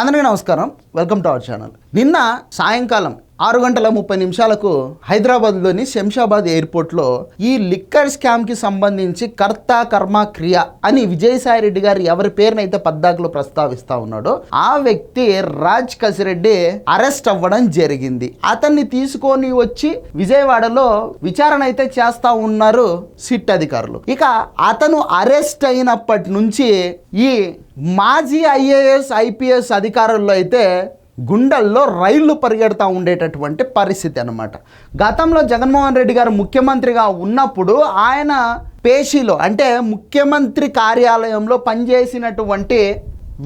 అందరికీ నమస్కారం. Welcome to our channel. నిన్న సాయంకాలం ఆరు గంటల ముప్పై నిమిషాలకు హైదరాబాద్లోని శంషాబాద్ ఎయిర్పోర్ట్లో ఈ లిక్కర్ స్కామ్కి సంబంధించి కర్త కర్మ క్రియ అని విజయసాయి రెడ్డి గారు ఎవరి పేరునైతే పద్దాకులు ప్రస్తావిస్తా ఉన్నాడో ఆ వ్యక్తి రాజ్ కసిరెడ్డి అరెస్ట్ అవ్వడం జరిగింది. అతన్ని తీసుకొని వచ్చి విజయవాడలో విచారణ అయితే చేస్తా ఉన్నారు సిట్ అధికారులు. ఇక అతను అరెస్ట్ అయినప్పటి నుంచి ఈ మాజీ ఐఏఎస్ ఐపీఎస్ అధికారుల్లో అయితే గుండెల్లో రైళ్ళు పరిగెడతా ఉండేటటువంటి పరిస్థితి అనమాట గతంలో జగన్మోహన్ రెడ్డి గారు ముఖ్యమంత్రిగా ఉన్నప్పుడు ఆయన పేషీలో అంటే ముఖ్యమంత్రి కార్యాలయంలో పనిచేసినటువంటి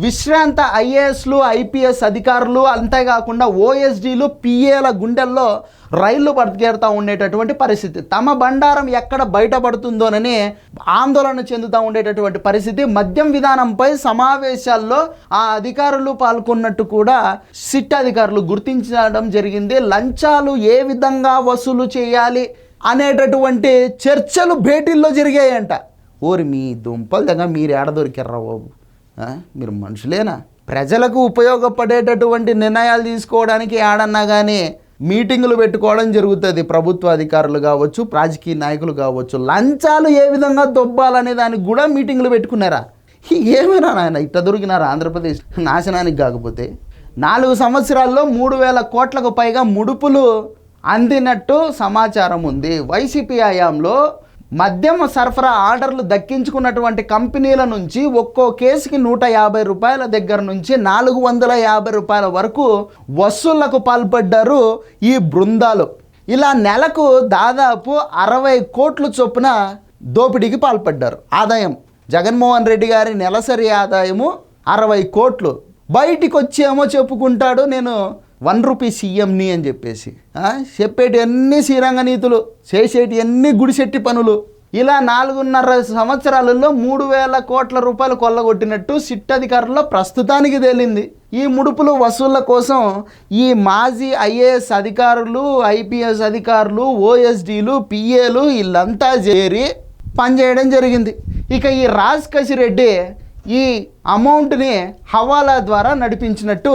విశ్రాంత ఐఏఎస్లు ఐపీఎస్ అధికారులు అంతేకాకుండా ఓఎస్డీలు పిఏల గుండెల్లో రైళ్ళు బతికేరుతూ ఉండేటటువంటి పరిస్థితి. తమ బండారం ఎక్కడ బయటపడుతుందోనని ఆందోళన చెందుతూ ఉండేటటువంటి పరిస్థితి. మద్యం విధానంపై సమావేశాల్లో ఆ అధికారులు పాల్గొన్నట్టు కూడా సిట్ అధికారులు గుర్తించడం జరిగింది. లంచాలు ఏ విధంగా వసూలు చేయాలి అనేటటువంటి చర్చలు భేటీల్లో జరిగాయంట. ఓరి మీ దుంపలు దగ్గర మీరు ఏడ దొరికారా బాబు? మీరు మనుషులేనా? ప్రజలకు ఉపయోగపడేటటువంటి నిర్ణయాలు తీసుకోవడానికి ఏడన్నా కానీ మీటింగులు పెట్టుకోవడం జరుగుతుంది. ప్రభుత్వ అధికారులు కావచ్చు రాజకీయ నాయకులు కావచ్చు. లంచాలు ఏ విధంగా దొబ్బాలనే దానికి కూడా మీటింగులు పెట్టుకున్నారా? ఏమైనా నాయన ఇట్ట దొరికినారా ఆంధ్రప్రదేశ్? నాశనానికి కాకపోతే. నాలుగు సంవత్సరాల్లో మూడు వేల కోట్లకు పైగా ముడుపులు అందినట్టు సమాచారం ఉంది. వైసీపీ హయాంలో మద్యం సరఫరా ఆర్డర్లు దక్కించుకున్నటువంటి కంపెనీల నుంచి ఒక్కో కేసుకి నూట యాభై రూపాయల దగ్గర నుంచి నాలుగు వందల యాభై రూపాయల వరకు వసూళ్ళకు పాల్పడ్డారు ఈ బృందాలు. ఇలా నెలకు దాదాపు అరవై కోట్ల చొప్పున దోపిడీకి పాల్పడ్డారు. ఆదాయం. జగన్మోహన్ రెడ్డి గారి నెలసరి ఆదాయము అరవై కోట్లు. బయటికి వచ్చేమో చెప్పుకుంటాడు నేను వన్ రూపీ సీఎంని అని చెప్పేసి. చెప్పేటి అన్ని శ్రీరంగ నీతులు చేసేటి అన్ని గుడిసెట్టి పనులు. ఇలా నాలుగున్నర సంవత్సరాలలో మూడు వేల కోట్ల రూపాయలు కొల్లగొట్టినట్టు సిట్ అధికారుల్లో ప్రస్తుతానికి తేలింది. ఈ ముడుపులు వసూళ్ళ కోసం ఈ మాజీ ఐఏఎస్ అధికారులు ఐపీఎస్ అధికారులు ఓఎస్డీలు పిఏలు వీళ్ళంతా చేరి పనిచేయడం జరిగింది. ఇక ఈ రాజ్ కసిరెడ్డి ఈ అమౌంట్ని హవాలా ద్వారా నడిపించినట్టు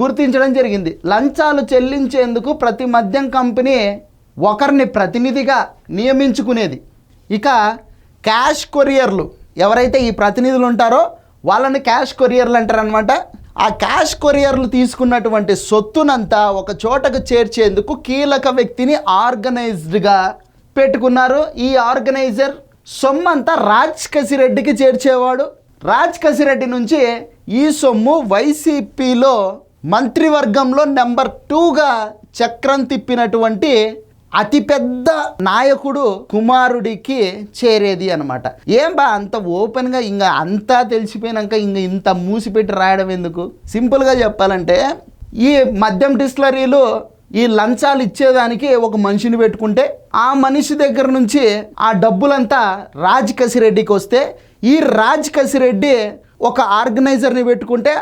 గుర్తించడం జరిగింది. లంచాలు చెల్లించేందుకు ప్రతి మద్యం కంపెనీ ఒకరిని ప్రతినిధిగా నియమించుకునేది. ఇక క్యాష్ కొరియర్లు. ఎవరైతే ఈ ప్రతినిధులు ఉంటారో వాళ్ళని క్యాష్ కొరియర్లు అంటారనమాట ఆ క్యాష్ కొరియర్లు తీసుకున్నటువంటి సొత్తునంతా ఒక చోటకు చేర్చేందుకు కీలక వ్యక్తిని ఆర్గనైజ్డ్గా పెట్టుకున్నారు. ఈ ఆర్గనైజర్ సొమ్మంతా రాజ్ కసిరెడ్డికి చేర్చేవాడు. రాజ్ కసిరెడ్డి నుంచి ఈ సొమ్ము వైసీపీలో మంత్రివర్గంలో నెంబర్ టూగా చక్రం తిప్పినటువంటి అతిపెద్ద నాయకుడు కుమారుడికి చేరేది అనమాట ఏం బా అంత ఓపెన్గా ఇంకా అంతా తెలిసిపోయినాక ఇంక ఇంత మూసిపెట్టి రాయడం ఎందుకు? సింపుల్గా చెప్పాలంటే ఈ మద్యం డిస్టిలరీలు ఈ లంచాలు ఇచ్చేదానికి ఒక మనిషిని పెట్టుకుంటే ఆ మనిషి దగ్గర నుంచి ఆ డబ్బులంతా రాజ్ కసిరెడ్డికి వస్తే ఈ రాజ్ కసిరెడ్డి ఒక ఆర్గనైజర్ని పెట్టుకుంటే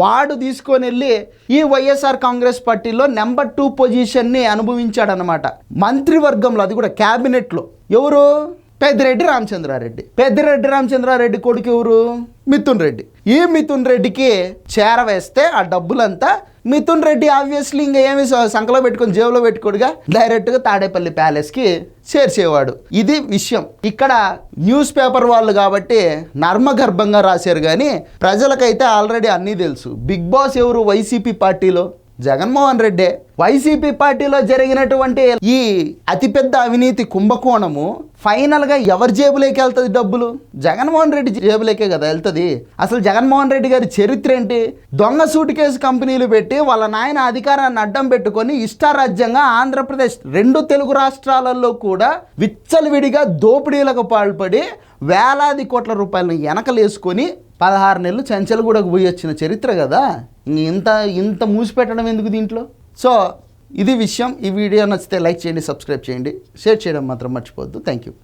వాడు తీసుకొని వెళ్ళి ఈ వైఎస్ఆర్ కాంగ్రెస్ పార్టీలో నెంబర్ టూ పొజిషన్ని అనుభవించాడనమాట మంత్రివర్గంలో అది కూడా క్యాబినెట్లో. ఎవరు? పెద్దిరెడ్డి రామచంద్రారెడ్డి. పెద్దిరెడ్డి రామచంద్రారెడ్డి కొడుకు ఎవరు? మిథున్ రెడ్డి. ఈ మిథున్ రెడ్డికి చేరవేస్తే ఆ డబ్బులంతా మిథున్ రెడ్డి ఆబ్వియస్లీ ఇంకా ఏమి సంఖలో పెట్టుకొని జేబులో పెట్టుకోడుగా డైరెక్ట్గా తాడేపల్లి ప్యాలెస్కి చేర్చేవాడు. ఇది విషయం. ఇక్కడ న్యూస్ పేపర్ వాళ్ళు కాబట్టి నర్మగర్భంగా రాశారు కానీ ప్రజలకైతే ఆల్రెడీ అన్నీ తెలుసు. బిగ్ బాస్ ఎవరు? వైసీపీ పార్టీలో. జగన్మోహన్ రెడ్డి వైసీపీ పార్టీలో జరిగినటువంటి ఈ అతిపెద్ద అవినీతి కుంభకోణము ఫైనల్గా ఎవరి జేబులోకి వెళ్తుంది డబ్బులు? జగన్మోహన్ రెడ్డి జేబులోకే కదా వెళ్తుంది. అసలు జగన్మోహన్ రెడ్డి గారి చరిత్ర ఏంటి? దొంగ సూట్ కేసు కంపెనీలు పెట్టి వాళ్ళ నాయన అధికారాన్ని అడ్డం పెట్టుకొని ఇష్టారాజ్యంగా ఆంధ్రప్రదేశ్ రెండు తెలుగు రాష్ట్రాలలో కూడా విచ్చలవిడిగా దోపిడీలకు పాల్పడి వేలాది కోట్ల రూపాయలను వెనకలేసుకొని పదహారు నెలలు చెంచలగూడకు కూడా పోయి వచ్చిన చరిత్ర కదా. ఇంత ఇంత మూసిపెట్టడం ఎందుకు దీంట్లో? సో ఇది విషయం. ఈ వీడియో నచ్చితే లైక్ చేయండి సబ్స్క్రైబ్ చేయండి. షేర్ చేయడం మాత్రం మర్చిపోవద్దు. Thank you